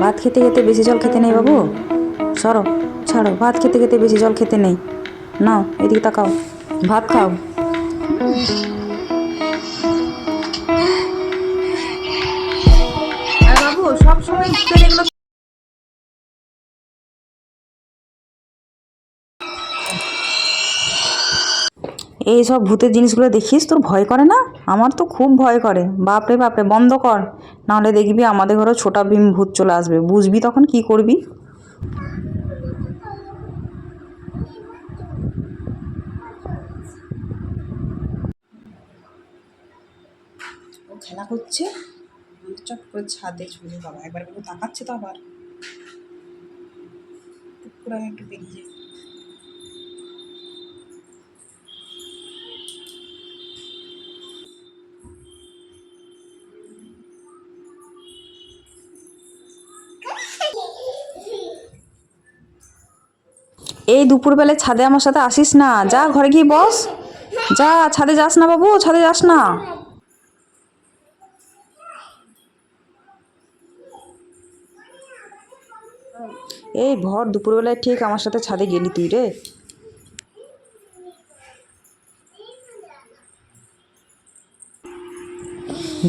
ভাত খেতে খেতে বেশি জল খেতে নেই বাবু। সরো, ছাড়ো, ভাত খেতে খেতে বেশি জল খেতে নেই। নাও, এদিকে তাকাও। ভাত খাও। বাবু সব সময় এগুলো এই সব ভূতের জিনিসগুলো দেখিস, তোর ভয় করে না? আমার তো খুব ভয় করে। বাপরে বাপরে, বন্ধ কর। নাহলে দেখবি আমাদের ঘরেও ছোটা ভীম ভূত চলে আসবে। বুঝবি তখন কি করবি? খেলা করছে? চট করে ছাদে চলে বাবা। একবার তাকাচ্ছে তো আবার। একটু বেরিয়ে এই দুপুরবেলায় ছাদে আমার সাথে আসিস না। যা, ঘরে গিয়ে বস। যা, ছাদে যাস না বাবু, ছাদে যাস না। এই ভর, দুপুরবেলায় ঠিক আমার সাথে ছাদে গেলি তুই রে।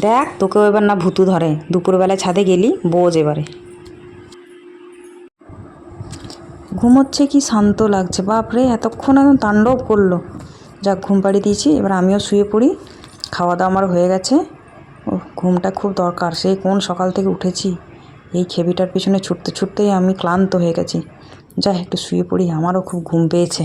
দেখ, তোকেও এবার না ভুতু ধরে। দুপুরবেলায় ছাদে গেলি, বোঝ এবারে। ঘুমোচ্ছে কি শান্ত লাগছে। বাপরে, এতক্ষণ একদম তাণ্ডব করল। যাক, ঘুম পাড়িয়ে দিয়েছি, এবার আমিও শুয়ে পড়ি। খাওয়া দাওয়া আমার হয়ে গেছে। ও ঘুমটা খুব দরকার, সেই কোন সকাল থেকে উঠেছি। এই খেবিটার পিছনে ছুটতে ছুটতেই আমি ক্লান্ত হয়ে গেছি। যা একটু শুয়ে পড়ি, আমারও খুব ঘুম পেয়েছে।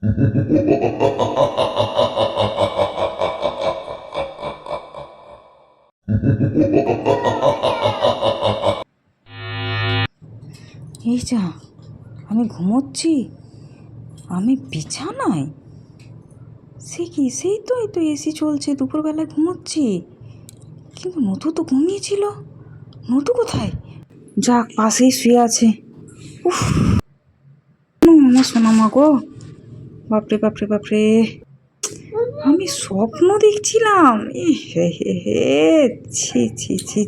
এই যা, আমি ঘুমোচ্ছি। আমি বিছানায়? সে কি, সেই তো, এই তো এসি চলছে, দুপুরবেলায় ঘুমোচ্ছি। কিন্তু নতু তো ঘুমিয়েছিল। নতু কোথায়? যাক, পাশেই শুয়ে আছে। উফ। আমার সোনামা গো। বাপরে বাপরে বাপরে। আমি স্বপ্ন দেখছিলাম। হে হে হে। ছি ছি ছি।